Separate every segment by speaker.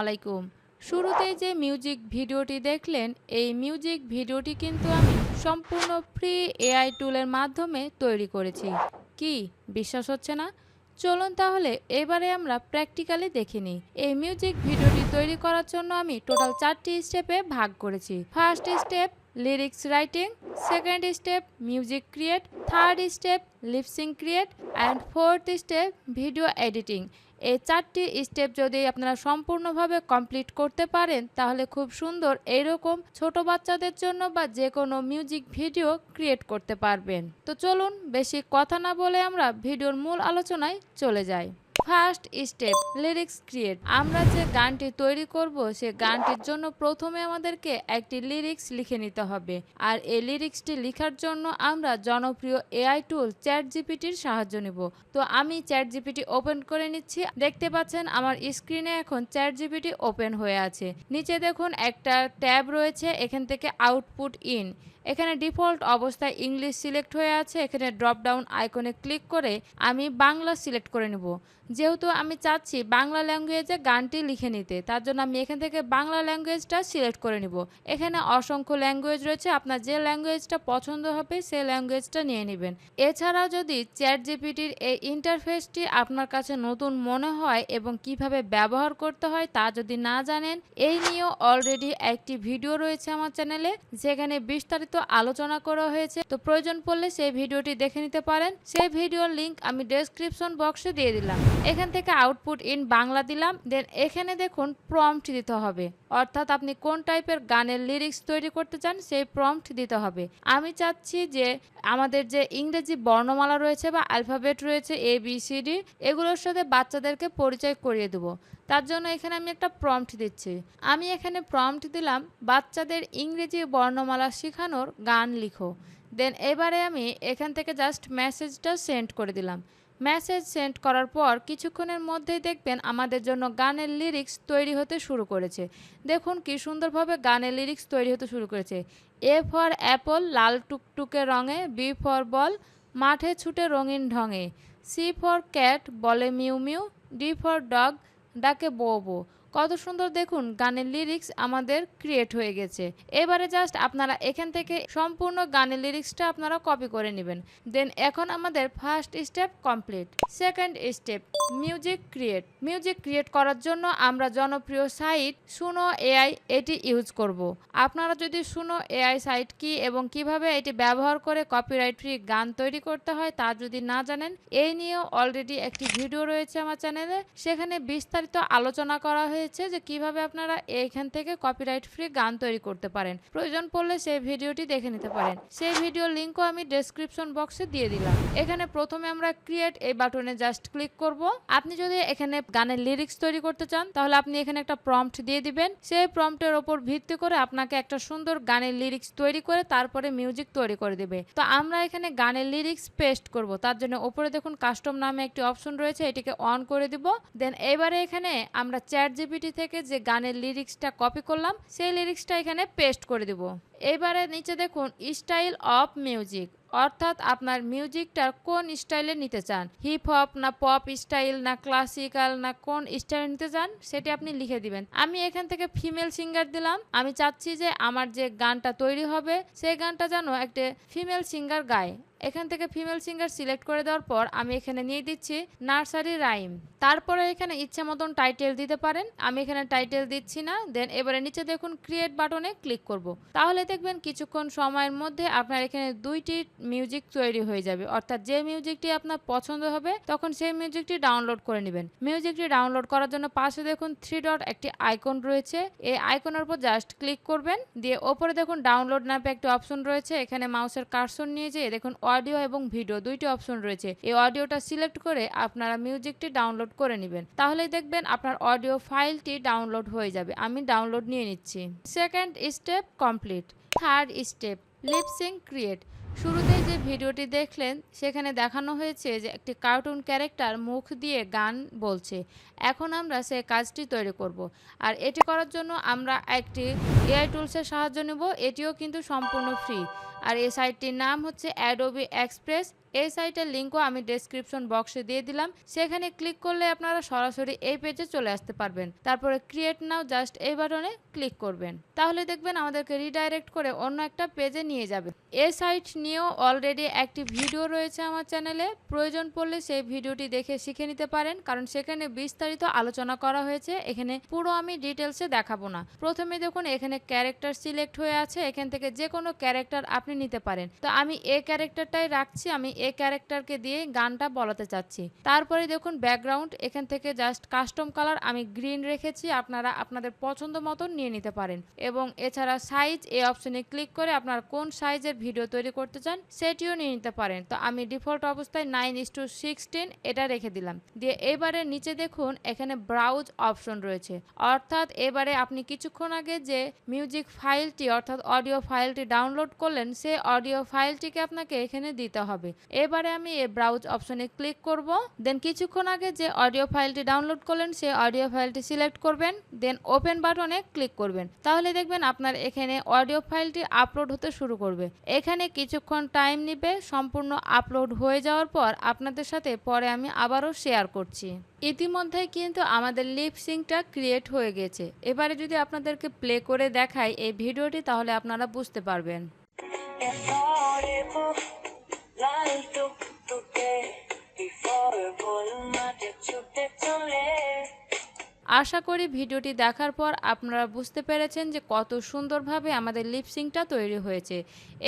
Speaker 1: আলাইকুম। শুরুতেই যে মিউজিক ভিডিওটি দেখলেন, এই মিউজিক ভিডিওটি কিন্তু আমি সম্পূর্ণ ফ্রি এআই টুলের মাধ্যমে তৈরি করেছি। কি? বিশ্বাস হচ্ছে না? চলুন তাহলে এবারে আমরা প্র্যাকটিক্যালি দেখে নিই। এই মিউজিক ভিডিওটি তৈরি করার জন্য আমি টোটাল চারটি স্টেপে ভাগ করেছি। First step, lyrics writing. Second step, music create. Third step, lipsync create. And fourth step, video editing. এই চারটি স্টেপ যদি আপনারা সম্পূর্ণভাবে কমপ্লিট করতে পারেন, তাহলে খুব সুন্দর এইরকম ছোট বাচ্চাদের জন্য বা যে কোনো মিউজিক ভিডিও ক্রিয়েট করতে পারবেন। তো চলুন, বেশি কথা না বলে আমরা ভিডিওর মূল আলোচনায় চলে যাই। ফার্স্ট স্টেপ লিরিক্স ক্রিয়েট আমরা যে গানটি তৈরি করব, সে গানটির জন্য প্রথমে আমাদেরকে একটি লিরিক্স লিখে নিতে হবে। আর এই লিরিক্সটি লেখার জন্য আমরা জনপ্রিয় এআই টুল চ্যাট জিপিটির সাহায্য নেব। তো আমি চ্যাট জিপিটি ওপেন করে নিচ্ছি। দেখতে পাচ্ছেন আমার স্ক্রিনে এখন চ্যাট জিপিটি ওপেন হয়ে আছে। নিচে দেখুন একটা ট্যাব রয়েছে, এখান থেকে আউটপুট ইন এখানে ডিফল্ট অবস্থায় ইংলিশ সিলেক্ট হয়ে আছে। এখানে ড্রপ ডাউন আইকনে ক্লিক করে আমি বাংলা সিলেক্ট করে নেব। যেহেতু আমি চাচ্ছি বাংলা ল্যাঙ্গুয়েজে গানটি লিখে নিতে, তার জন্য আমি এখান থেকে বাংলা ল্যাঙ্গুয়েজটা সিলেক্ট করে নিব। এখানে অসংখ্য ল্যাঙ্গুয়েজ রয়েছে, আপনার যে ল্যাঙ্গুয়েজটা পছন্দ হবে সেই ল্যাঙ্গুয়েজটা নিয়ে নেবেন। এছাড়াও যদি চ্যাট জিপিটির এই ইন্টারফেসটি আপনার কাছে নতুন মনে হয় এবং কীভাবে ব্যবহার করতে হয় তা যদি না জানেন, এই নিয়েও অলরেডি একটি ভিডিও রয়েছে আমার চ্যানেলে, যেখানে বিস্তারিত আলোচনা করা হয়েছে। তো প্রয়োজন পড়লে সেই ভিডিওটি দেখে নিতে পারেন। সেই ভিডিওর লিংক আমি ডেসক্রিপশন বক্সে দিয়ে দিলাম। এখান থেকে আউটপুট ইন বাংলা দিলাম দেন এখানে দেখুন প্রম্পট দিতে হবে। অর্থাৎ আপনি কোন টাইপের গানের লিরিক্স তৈরি করতে চান, সেই প্রম্পট দিতে হবে। আমি চাচ্ছি যে আমাদের যে ইংরেজি বর্ণমালা রয়েছে বা অ্যালফাবেট রয়েছে এ বি সি ডি এগুলোর সাথে বাচ্চাদেরকে পরিচয় করিয়ে দেবো। তার জন্য এখানে আমি একটা প্রম্পট দিচ্ছি। আমি এখানে প্রম্পট দিলাম, বাচ্চাদের ইংরেজি বর্ণমালা শেখানোর গান লিখো। দেন এবারে আমি এখান থেকে জাস্ট মেসেজটা সেন্ড করে দিলাম। মেসেজ সেন্ড করার পর কিছুক্ষণের মধ্যেই দেখবেন আমাদের জন্য গানের লিরিক্স তৈরি হতে শুরু করেছে। দেখুন কি সুন্দরভাবে গানের লিরিক্স তৈরি হতে শুরু করেছে। এ ফর অ্যাপল লাল টুকটুকে রঙে বি ফর বল মাঠে ছুটে রঙিন ঢঙে। সি ফর ক্যাট বলে meow meow D for dog ডাকে বো বো কত সুন্দর দেখুন, গানের লিরিক্স আমাদের ক্রিয়েট হয়ে গেছে। এবারে জাস্ট আপনারা এখান থেকে সম্পূর্ণ গানের লিরিক্সটা আপনারা কপি করে নেবেন। দেন এখন আমাদের first step complete second step music create music create করার জন্য আমরা জনপ্রিয় সাইট সুনো এআই এটি ইউজ করব। আপনারা যদি সুনো এআই সাইট কি এবং কীভাবে এটি ব্যবহার করে কপিরাইট ফ্রি গান তৈরি করতে হয় তা যদি না জানেন, এই নিয়েও অলরেডি একটি ভিডিও রয়েছে আমার চ্যানেলে সেখানে বিস্তারিত আলোচনা করা হয়েছে। যে কীভাবে আপনারা এইখান থেকে কপিরাইট ফ্রি গান তৈরি করতে পারেন। প্রয়োজন পড়লে সেই ভিডিওটি দেখে নিতে পারেন। সেই ভিডিও লিঙ্কও আমি ডেসক্রিপশন বক্সে দিয়ে দিলাম। এখানে প্রথমে আমরা ক্রিয়েট এই বাটনে জাস্ট ক্লিক করব। আপনি যদি এখানে গানের লিরিক্স তৈরি করতে চান, তাহলে আপনি এখানে একটা প্রম্পট দিয়ে দিবেন। সেই প্রম্পটের ওপর ভিত্তি করে আপনাকে একটা সুন্দর গানের লিরিক্স তৈরি করে তারপরে মিউজিক তৈরি করে দেবে। তো আমরা এখানে গানের লিরিক্স পেস্ট করব। তার জন্য ওপরে দেখুন কাস্টম নামে একটি অপশন রয়েছে, এটিকে অন করে দিব। দেন এবারে এখানে আমরা চ্যাট জিপিটি থেকে যে গানের লিরিক্সটা কপি করলাম সেই লিরিক্সটা এখানে পেস্ট করে দিব। এবারে নিচে দেখুন, স্টাইল অফ মিউজিক। অর্থাৎ আপনার মিউজিকটা কোন স্টাইলে নিতে চান? হিপ হপ না পপ স্টাইল না ক্লাসিক্যাল না কোন স্টাইল নিতে চান, সেটি আপনি লিখে দিবেন। আমি এখান থেকে ফিমেল সিঙ্গার দিলাম। আমি চাচ্ছি যে আমার যে গানটা তৈরি হবে, সেই গানটা যেন একটা ফিমেল সিঙ্গার গায়। এখান থেকে ফিমেল সিঙ্গার সিলেক্ট করে দেওয়ার পর আমি এখানে নিয়ে দিচ্ছি নার্সারি রাইম। তারপরে এখানে ইচ্ছে মতন টাইটেল দিতে পারেন। আমি এখানে টাইটেল দিচ্ছি না। দেন এবারে নিচে দেখুন, ক্রিয়েট বাটনে ক্লিক করব। তাহলে দেখবেন কিছুক্ষণ সময়ের মধ্যে আপনার এখানে দুইটি মিউজিক তৈরি হয়ে যাবে। অর্থাৎ যে মিউজিকটি আপনার পছন্দ হবে, তখন সেই মিউজিকটি ডাউনলোড করে নেবেন। মিউজিকটি ডাউনলোড করার জন্য পাশে দেখুন থ্রি ডট একটি আইকন রয়েছে। এই আইকনের উপর জাস্ট ক্লিক করবেন। দিয়ে ওপরে দেখুন ডাউনলোড নামে একটি অপশন রয়েছে। এখানে মাউসের কার্সন নিয়ে যেয়ে দেখুন অডিও এবং ভিডিও দুইটি অপশন রয়েছে। এই অডিওটা সিলেক্ট করে আপনারা মিউজিকটি ডাউনলোড করে নেবেন। তাহলেই দেখবেন আপনার অডিও ফাইলটি ডাউনলোড হয়ে যাবে। আমি ডাউনলোড নিয়ে নিচ্ছি। Second step complete third step lipsync create. শুরুতে যে ভিডিওটি দেখলেন, সেখানে দেখানো হয়েছে যে একটি কার্টুন ক্যারেক্টার মুখ দিয়ে গান বলছে। এখন আমরা সেই কাজটি তৈরি করব। আর এটি করার জন্য আমরা একটি এআই টুলসের সাহায্য নেব। এটিও কিন্তু সম্পূর্ণ ফ্রি। আর এই সাইটটির নাম হচ্ছে অ্যাডোবি এক্সপ্রেস এই সাইটের লিঙ্কও আমি ডেসক্রিপশন বক্সে দিয়ে দিলাম। সেখানে ক্লিক করলে আপনারা সরাসরি এই পেজে চলে আসতে পারবেন। তারপরে ক্রিয়েট নাও জাস্ট এই বাটনে ক্লিক করবেন। তাহলে দেখবেন আমাদেরকে রিডাইরেক্ট করে অন্য একটা পেজে নিয়ে যাবে। এই সাইট নিয়েও অলরেডি একটি ভিডিও রয়েছে আমার চ্যানেলে প্রয়োজন পড়লে সেই ভিডিওটি দেখে শিখে নিতে পারেন। কারণ সেখানে বিস্তারিত আলোচনা করা হয়েছে। এখানে পুরো আমি ডিটেলসে দেখাবো না। প্রথমে দেখুন এখানে ক্যারেক্টার সিলেক্ট হয়ে আছে। এখান থেকে যে কোনো ক্যারেক্টার আপনি নিতে পারেন। তো আমি এ ক্যারেক্টারটাই রাখছি, আমি এ ক্যারেক্টারকে দিয়ে গানটা বলাতে চাচ্ছি। তারপরে দেখুন ব্যাকগ্রাউন্ড, এখান থেকে জাস্ট কাস্টম কালার আমি গ্রিন রেখেছি, আপনারা আপনাদের পছন্দ মতন নিয়ে নিতে পারেন। এবং এছাড়া সাইজ, এই অপশনে ক্লিক করে আপনারা কোন সাইজের ভিডিও তৈরি করতে চান সেটিও নিয়ে নিতে পারেন। তো আমি ডিফল্ট অবস্থায় নাইন ইস টু সিক্সটিন এটা রেখে দিলাম। দিয়ে এবারে নিচে দেখুন, এখানে ব্রাউজ অপশন রয়েছে। অর্থাৎ এবারে আপনি কিছুক্ষণ আগে যে মিউজিক ফাইলটি, অর্থাৎ অডিও ফাইলটি ডাউনলোড করলেন সেই অডিও ফাইলটিকে আপনাকে এখানে দিতে হবে। এবারে আমি এই ব্রাউজ অপশনে ক্লিক করব দেন কিছুক্ষণ আগে যে অডিও ফাইলটি ডাউনলোড করলেন, সেই অডিও ফাইলটি সিলেক্ট করবেন দেন ওপেন বাটনে ক্লিক করবেন। তাহলে দেখবেন আপনার এখানে অডিও ফাইলটি আপলোড হতে শুরু করবে। এখানে কিছুক্ষণ টাইম নেবে, সম্পূর্ণ আপলোড হয়ে যাওয়ার পর আপনাদের সাথে পরে আমি আবারও শেয়ার করছি। ইতিমধ্যে কিন্তু আমাদের লিপ সিংটা ক্রিয়েট হয়ে গেছে। এবারে যদি আপনাদেরকে প্লে করে দেখাই এই ভিডিওটি, তাহলে আপনারা বুঝতে পারবেন।
Speaker 2: Affordable, লাল টুকটুকে before বল মাঠে ছুটে চলে
Speaker 1: আশা করি ভিডিওটি দেখার পর আপনারা বুঝতে পেরেছেন যে কত সুন্দরভাবে আমাদের লিপসিংটা তৈরি হয়েছে।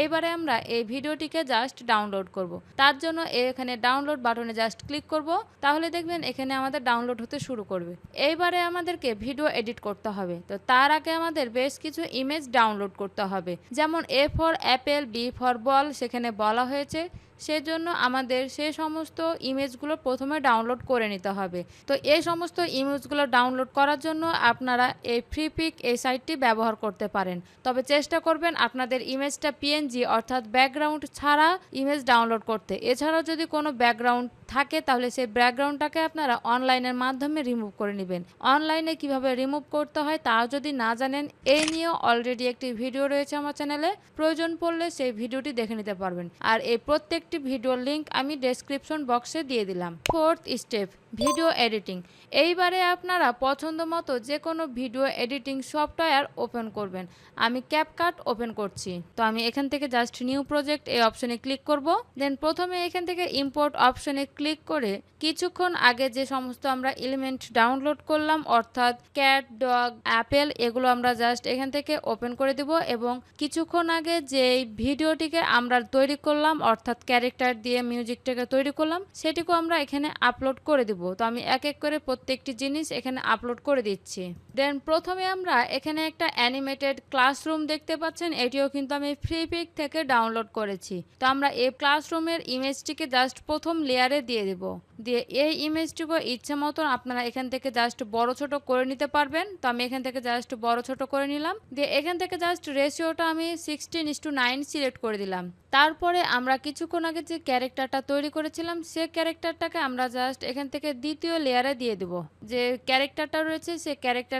Speaker 1: এইবারে আমরা এই ভিডিওটিকে জাস্ট ডাউনলোড করব। তার জন্য এখানে ডাউনলোড বাটনে জাস্ট ক্লিক করব। তাহলে দেখবেন এখানে আমাদের ডাউনলোড হতে শুরু করবে। এইবারে আমাদেরকে ভিডিও এডিট করতে হবে। তো তার আগে আমাদের বেশ কিছু ইমেজ ডাউনলোড করতে হবে। যেমন A for apple B for ball সেখানে বলা হয়েছে। সেজন্য আমাদের সে সমস্ত ইমেজগুলো প্রথমে ডাউনলোড করে নিতে হবে। তো এই সমস্ত ইমেজগুলো ডাউনলোড করার জন্য আপনারা এই ফ্রি পিক এই সাইটটি ব্যবহার করতে পারেন। তবে চেষ্টা করবেন আপনাদের ইমেজটা পিএনজি অর্থাৎ ব্যাকগ্রাউন্ড ছাড়া ইমেজ ডাউনলোড করতে। এছাড়াও যদি কোনো ব্যাকগ্রাউন্ড থাকে তাহলে সেই ব্যাকগ্রাউন্ডটাকে আপনারা অনলাইনের মাধ্যমে রিমুভ করে নেবেন। অনলাইনে কীভাবে রিমুভ করতে হয় তাও যদি না জানেন, এই নিয়েও অলরেডি একটি ভিডিও রয়েছে আমার চ্যানেলে প্রয়োজন পড়লে সেই ভিডিওটি দেখে নিতে পারবেন। আর এই প্রত্যেকটি ভিডিওর লিঙ্ক আমি ডেসক্রিপশন বক্সে দিয়ে দিলাম। Fourth step video editing. এইবারে আপনারা পছন্দ মতো যে কোনো ভিডিও এডিটিং সফটওয়্যার ওপেন করবেন। আমি ক্যাপকাট ওপেন করছি। তো আমি এখান থেকে জাস্ট নিউ প্রজেক্ট এই অপশনে ক্লিক করব। দেন প্রথমে এখান থেকে ইম্পোর্ট অপশনে ক্লিক করে কিছুক্ষণ আগে যে সমস্ত আমরা এলিমেন্ট ডাউনলোড করলাম, অর্থাৎ ক্যাট, ডগ, অ্যাপেল, এগুলো আমরা জাস্ট এখান থেকে ওপেন করে দিব এবং কিছুক্ষণ আগে যে ভিডিওটিকে আমরা তৈরি করলাম, অর্থাৎ ক্যারেক্টার দিয়ে মিউজিকটাকে তৈরি করলাম, সেটিকেও আমরা এখানে আপলোড করে দিব। তো আমি এক এক করে প্রত্যেকটি জিনিস এখানে আপলোড করে দিচ্ছি। দেন প্রথমে আমরা এখানে একটা অ্যানিমেটেড ক্লাসরুম দেখতে পাচ্ছেন। এটিও কিন্তু আমি ফ্রি পিক থেকে ডাউনলোড করেছি। তো আমরা এই ক্লাসরুমের ইমেজটিকে জাস্ট প্রথম লেয়ারে দিয়ে দেব। দিয়ে এই ইমেজটুকু ইচ্ছে মতন আপনারা এখান থেকে জাস্ট বড় ছোট করে নিতে পারবেন। তো আমি এখান থেকে জাস্ট বড় ছোট করে নিলাম। দিয়ে এখান থেকে জাস্ট রেশিওটা আমি sixteen is to nine select করে দিলাম। তারপরে আমরা কিছুক্ষণ আগে যে ক্যারেক্টারটা তৈরি করেছিলাম, সে ক্যারেক্টারটাকে আমরা জাস্ট এখান থেকে দ্বিতীয় লেয়ারে দিয়ে দেব। যে ক্যারেক্টারটা রয়েছে, সে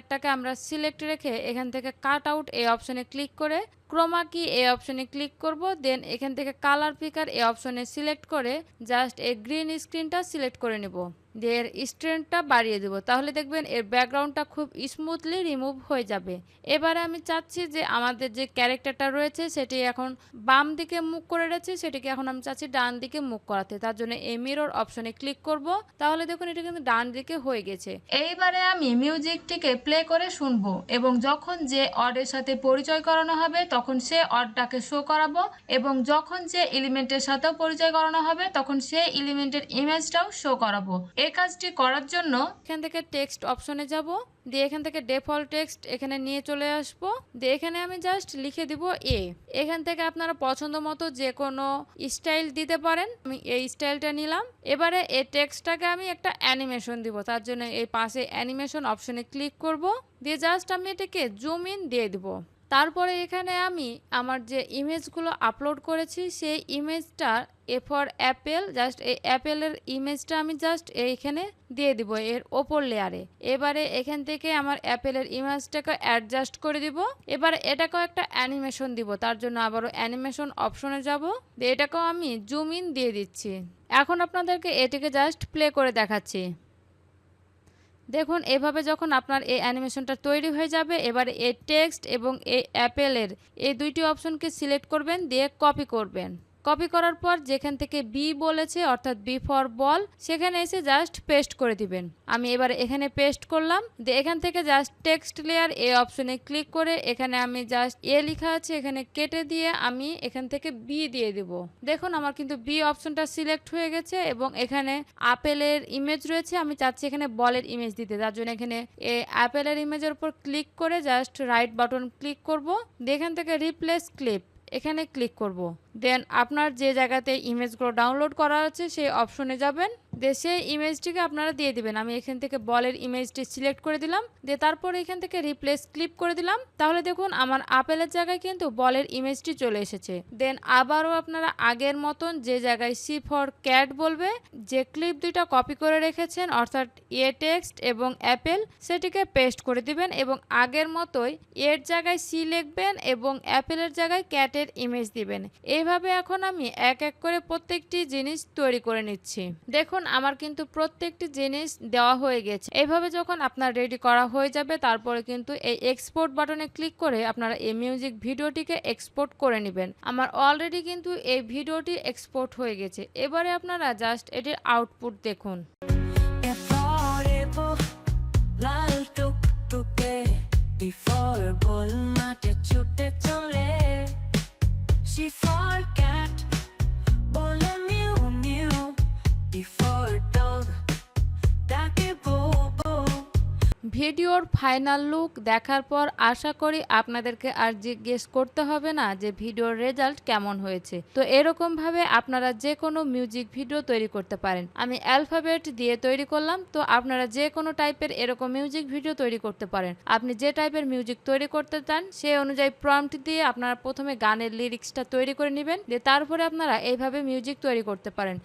Speaker 1: ক্যারেক্টারটাকে আমরা সিলেক্ট রেখে এখান থেকে কাট আউট এই অপশনে ক্লিক করে ক্রোমা কি এই অপশনে ক্লিক করব, দেন এখান থেকে কালার পিকার এই অপশনে সিলেক্ট করে জাস্ট এই গ্রিন স্ক্রিনটা সিলেক্ট করে নেব। দিয়ে এর বাড়িয়ে দেবো। তাহলে দেখবেন এর ব্যাকগ্রাউন্ডটা খুব স্মুথলি রিমুভ হয়ে যাবে। এবারে আমি চাচ্ছি যে আমাদের যে ক্যারেক্টারটা রয়েছে সেটি এখন বাম দিকে মুখ করে রয়েছে সেটিকে এখন আমি চাচ্ছি ডান দিকে মুখ করাতে। তার জন্য এই মিরর অপশনে ক্লিক করব। তাহলে দেখুন এটা কিন্তু ডান দিকে হয়ে গেছে। এইবারে আমি মিউজিকটিকে প্লে করে শুনব এবং যখন যে অডের সাথে পরিচয় করানো হবে, তখন সে অডটাকে শো করাবো এবং যখন যে এলিমেন্টের সাথেও পরিচয় করানো হবে, তখন সেই এলিমেন্টের ইমেজটাও শো করাবো। এই কাজটি করার জন্য এখান থেকে টেক্সট অপশনে যাব, দিয়ে এখান থেকে ডিফল্ট টেক্সট এখানে নিয়ে চলে আসব, দিয়ে এখানে আমি জাস্ট লিখে দিব এ এখান থেকে আপনারা পছন্দ মতো যে কোনো স্টাইল দিতে পারেন, আমি এই স্টাইলটা নিলাম। এবারে এই টেক্সটটাকে আমি একটা অ্যানিমেশন দিব, তার জন্য এই পাশে অ্যানিমেশন অপশনে ক্লিক করব, দিয়ে জাস্ট আমি এটাকে জুম ইন দিয়ে দিব। তারপরে এখানে আমি আমার যে ইমেজগুলো আপলোড করেছি, সেই ইমেজটা এ ফর অ্যাপেল জাস্ট এই অ্যাপেলের ইমেজটা আমি জাস্ট এইখানে দিয়ে দিব, এর ওপর লেয়ারে এবারে এখান থেকে আমার অ্যাপেলের ইমেজটাকে অ্যাডজাস্ট করে দিব। এবারে এটাকেও একটা অ্যানিমেশন দিব, তার জন্য আবারও অ্যানিমেশন অপশনে যাব। এটাকেও আমি জুম ইন দিয়ে দিচ্ছি। এখন আপনাদেরকে এটিকে জাস্ট প্লে করে দেখাচ্ছি। দেখুন, এভাবে যখন আপনার এই অ্যানিমেশনটা তৈরি হয়ে যাবে, এবার এই টেক্সট এবং এই অ্যাপেলের এই দুইটি অপশনকে সিলেক্ট করবেন, দিয়ে কপি করবেন। কপি করার পর যেখান থেকে বি বলেছে, অর্থাৎ বি ফর বল সেখানে এসে জাস্ট পেস্ট করে দিবেন। আমি এবার এখানে পেস্ট করলাম। এখান থেকে জাস্ট টেক্সট লেয়ার এ অপশনে ক্লিক করে এখানে আমি জাস্ট এ লেখা আছে, এখানে কেটে দিয়ে আমি এখান থেকে বি দিয়ে দেব। দেখুন, আমার কিন্তু বি অপশনটা সিলেক্ট হয়ে গেছে এবং এখানে আপেলের ইমেজ রয়েছে। আমি চাচ্ছি এখানে বলের ইমেজ দিতে। তার জন্য এখানে এ অ্যাপেলের ইমেজের উপর ক্লিক করে জাস্ট রাইট বাটন ক্লিক করব। এখান থেকে রিপ্লেস ক্লিপ এখানে ক্লিক করব। দেন আপনার যে জায়গাতে ইমেজগুলো ডাউনলোড করা আছে, সেই অপশনে যাবেন। দিয়ে সেই ইমেজটিকে আপনারা দিয়ে দিবেন। আমি এখান থেকে বলের ইমেজটি সিলেক্ট করে দিলাম। দিয়ে তারপর এখান থেকে রিপ্লেস ক্লিপ করে দিলাম। তাহলে দেখুন, আমার আপেলের জায়গায় কিন্তু বলের ইমেজটি চলে এসেছে। দেন আবারও আপনারা আগের মতন যে জায়গায় সি ফর ক্যাট বলবে, যে ক্লিপ দুইটা কপি করে রেখেছেন, অর্থাৎ এ টেক্সট এবং অ্যাপেল সেটিকে পেস্ট করে দিবেন এবং আগের মতোই এর জায়গায় সি লিখবেন এবং অ্যাপেলের জায়গায় ক্যাটের ইমেজ দিবেন। এইভাবে এখন আমি এক এক করে প্রত্যেকটি জিনিস তৈরি করে নিচ্ছি। দেখুন, আমার কিন্তু প্রত্যেকটি জিনিস দেওয়া হয়ে গেছে। এইভাবে যখন আপনার রেডি করা হয়ে যাবে, তারপরে কিন্তু এই এক্সপোর্ট বাটনে ক্লিক করে আপনারা এই মিউজিক ভিডিওটিকে এক্সপোর্ট করে নেবেন। আমার অলরেডি কিন্তু এই ভিডিওটি এক্সপোর্ট হয়ে গেছে। এবারে আপনারা জাস্ট এটির আউটপুট দেখুন।
Speaker 2: লাল বল মাঠে ছুটে চলে। she forget
Speaker 1: ভিডিওর ফাইনাল লুক দেখার পর আশা করি আপনাদেরকে আর জিজ্ঞেস করতে হবে না যে ভিডিওর রেজাল্ট কেমন হয়েছে। তো এরকম ভাবে আপনারা যে কোনো মিউজিক ভিডিও তৈরি করতে পারেন। আমি অ্যালফাবেট দিয়ে তৈরি করলাম, তো আপনারা যে কোনো টাইপের এরকম মিউজিক ভিডিও তৈরি করতে পারেন। আপনি যে টাইপের মিউজিক তৈরি করতে চান সেই অনুযায়ী প্রম্পট দিয়ে আপনারা প্রথমে গানের লিরিক্সটা তৈরি করে নেবেন, দিয়ে তারপরে আপনারা এইভাবে মিউজিক তৈরি করতে পারেন।